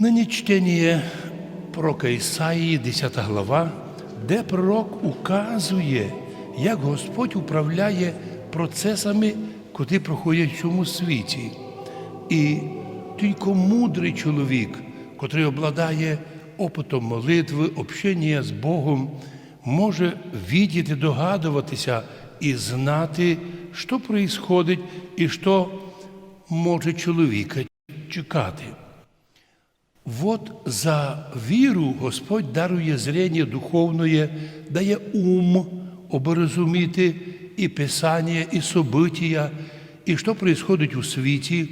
Нині чтення пророка Ісаїї, 10 глава, де пророк указує, як Господь управляє процесами, котрі проходять в цьому світі. І тільки мудрий чоловік, котрий обладає опитом молитви, общення з Богом, може віддіти, догадуватися і знати, що відбувається і що може чоловіка чекати. Вот за віру Господь дарує зрення духовне, дає ум оброзуміти і Писання, і события, і що происходить у світі,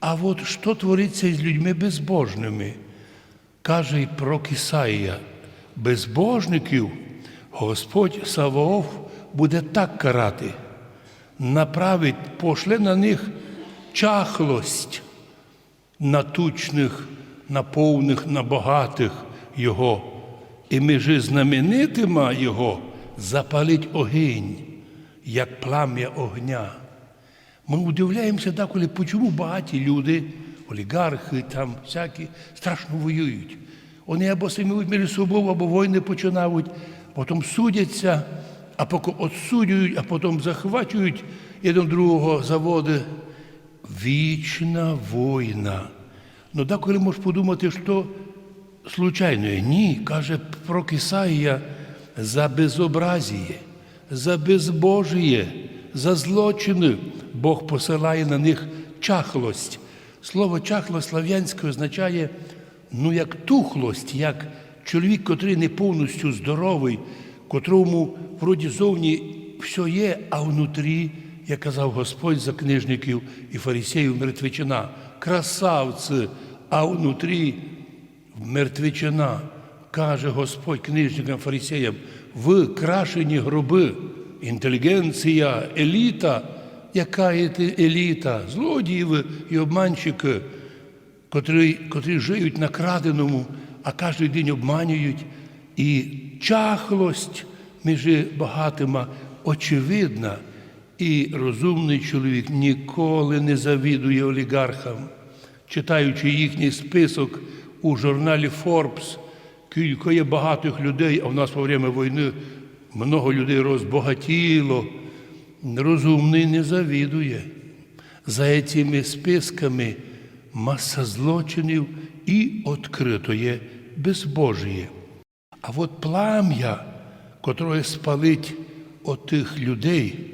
а от що твориться з людьми безбожними. Каже і пророк безбожників Господь Саваоф буде так карати, направить, пошле на них чахлость на тучних, на повних, на багатих Його, і межи знаменитима Його запалить огінь, як плам'я огня. Ми удивляємося деколи, чому багаті люди, олігархи, там всякі, страшно воюють. Вони або самі між собою, або війни починають, потім судяться, а поки отсудюють, а потім захвачують один другого заводи. Вічна війна. Ну, деколи можеш подумати, що случайно. Ні, каже пророк Ісаїя, за безобразіє, за безбожіє, за злочини Бог посилає на них чахлость. Слово чахло слав'янське означає, ну, як тухлость, як чоловік, котрий не повністю здоровий, котрому вроді зовні все є, а внутрі, як казав Господь за книжників і фарисеїв мертвечина, красавці, а внутрі мертвечина, каже Господь книжникам фарисеям, ви крашені гроби, інтелігенція, еліта, яка є ти еліта, злодії ви і обманщики, котрі, котрі живуть на краденому, а кожен день обманюють, і чахлость між багатима очевидна. І розумний чоловік ніколи не завідує олігархам, читаючи їхній список у журналі Forbes, кілька є багатих людей, а в нас во время війни много людей розбагатіло. Розумний не завідує. За цими списками маса злочинів і відкрито є безбожіє. А от плам'я, котре спалить отих людей,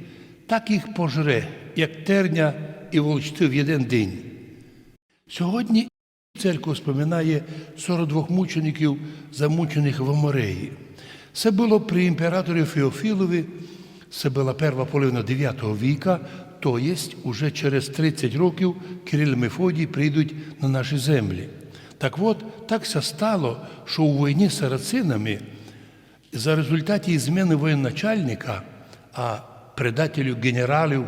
так їх пожре, як терня і волчти в один день. Сьогодні церква споминає 42 мучеників, замучених в Амореї. Це було при імператорі Феофілові, це була перша половина 9 віка, то є, уже через 30 років Кирил Мефодій прийдуть на наші землі. Так от, так все стало, що у війні з сарацинами за результаті зміни воєначальника, а предателів генералів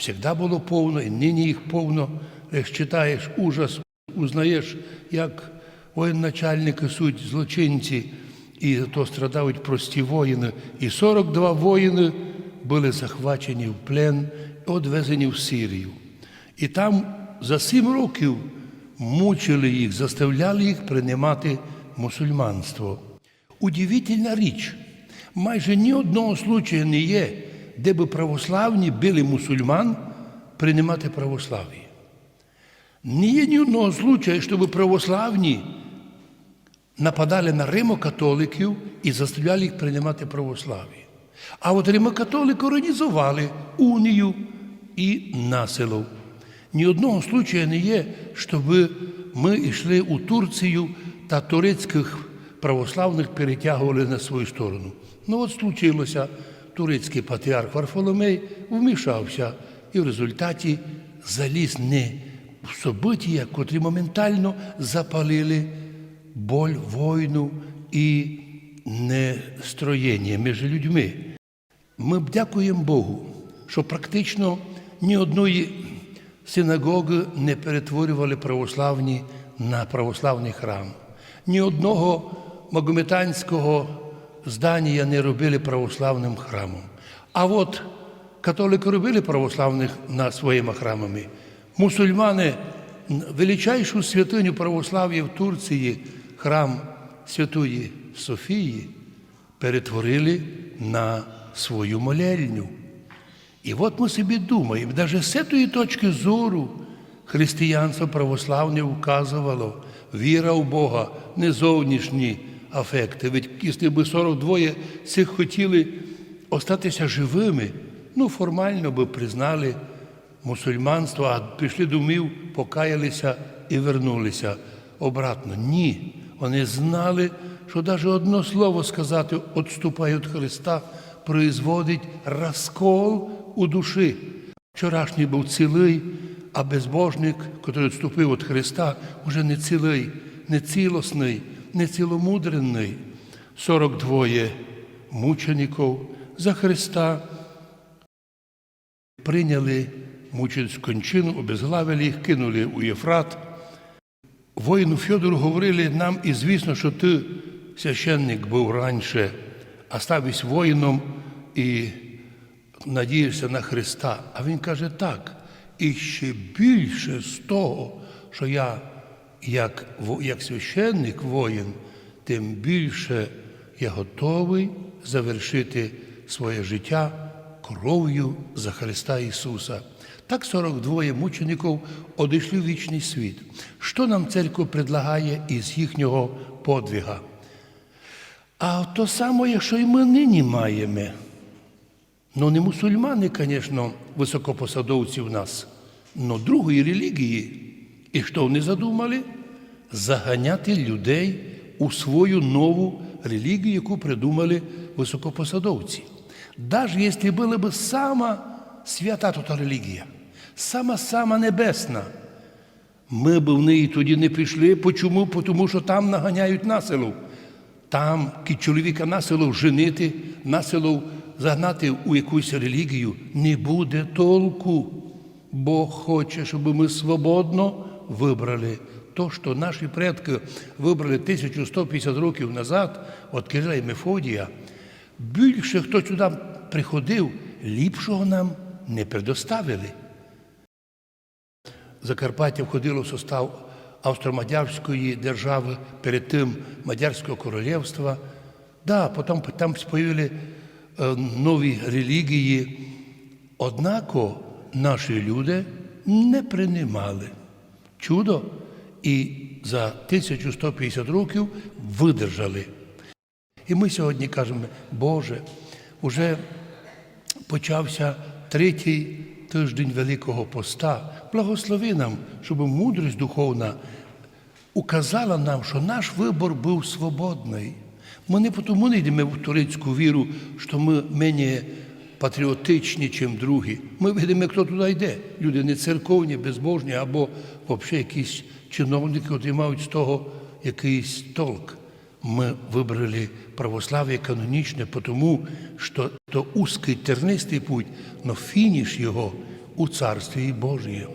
завжди було повно, і нині їх повно. Як читаєш ужас, узнаєш, як воєначальники суть злочинці, і то страдають прості воїни. І 42 воїни були захвачені в плен і відвезені в Сирію. І там за сім років мучили їх, заставляли їх приймати мусульманство. Удивительна річ, майже ні одного случаю не є, де би православні били мусульман приймати православ'я. Не є ні одного случаю, щоб православні нападали на римокатоликів і заставляли їх приймати православ'я. А от римокатолики організували унію і населов. Ні одного случаю не є, щоб ми йшли у Турцію та турецьких православних перетягували на свою сторону. Ну от случилося, турецький патріарх Варфоломей вмішався і в результаті заліз не в события, котрі моментально запалили боль, війну і нестроєння між людьми. Ми дякуємо Богу, що практично ні одної синагоги не перетворювали православні на православний храм. Ні одного магометанського здання не робили православним храмом. А от католики робили православних на своїми храмами. Мусульмани величайшу святиню православ'я в Турції, храм Святої Софії, перетворили на свою молельню. І от ми собі думаємо, навіть з цієї точки зору християнство православне вказувало, віра в Бога, не зовнішні афекти. Ведь якщо б 42 цих хотіли остатися живими, ну формально би признали мусульманство, а пішли до умів, покаялися і вернулися обратно. Ні. Вони знали, що навіть одно слово сказати «отступай від Христа производить розкол у душі. Вчорашній був цілий, а безбожник, який відступив від Христа, вже не цілий, не цілісний, не ціломудрений. 42 мучеників за Христа прийняли мученицьку кончину, обезглавили їх, кинули у Єфрат. Воїну Фьодору говорили нам, і звісно, що ти священник був раніше, а ставись воїном і надієшся на Христа. А він каже так, і ще більше з того, що я як, як священник воїн, тим більше я готовий завершити своє життя кров'ю за Христа Ісуса. Так 42 мучеників одійшли в вічний світ. Що нам церква предлагає із їхнього подвига? А то саме, що і ми нині маємо. Ну, не мусульмани, звісно, високопосадовці в нас, але другої релігії. І що вони задумали? Заганяти людей у свою нову релігію, яку придумали високопосадовці. Навіть якщо була б сама свята тут релігія, сама-сама небесна, ми б в неї тоді не пішли. Почому? Тому що там наганяють населу. Там чоловіка населу женити, населу загнати у якусь релігію не буде толку. Бог хоче, щоб ми свободно вибрали то, що наші предки вибрали 1150 років назад від Кирила і Мефодія. Більше хто сюди приходив, ліпшого нам не предоставили. Закарпаття входило в состав Австро-Мадярської держави, перед тим Мадярського королівства. Да, потім там споїли е, нові релігії. Однако наші люди не приймали чудо і за 1150 років видержали. І ми сьогодні кажемо, Боже, уже почався третій тиждень Великого Поста. Благослови нам, щоб мудрість духовна указала нам, що наш вибор був свободний. Ми не тому не йдемо в турецьку віру, що ми менш патріотичні, ніж другі. Ми видимо, хто туди йде. Люди не церковні, безбожні або взагалі якісь чиновники отримають з того якийсь толк. Ми вибрали православ'я канонічне, тому що то узкий тернистий путь, но фініш його у Царстві Божіє.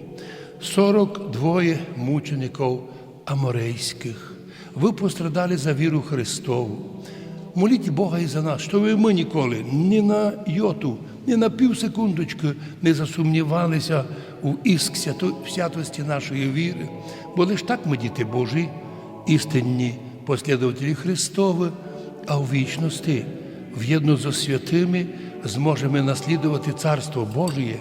42 мучеників аморейських. Ви пострадали за віру Христову. Моліть Бога і за нас, щоб ми ніколи ні на йоту, ні на півсекундочки не засумнівалися у іск святості нашої віри. Бо лиш так ми діти Божі, істинні послідователі Христові, а у вічності, в'єдно зо святими, зможемо наслідувати Царство Божє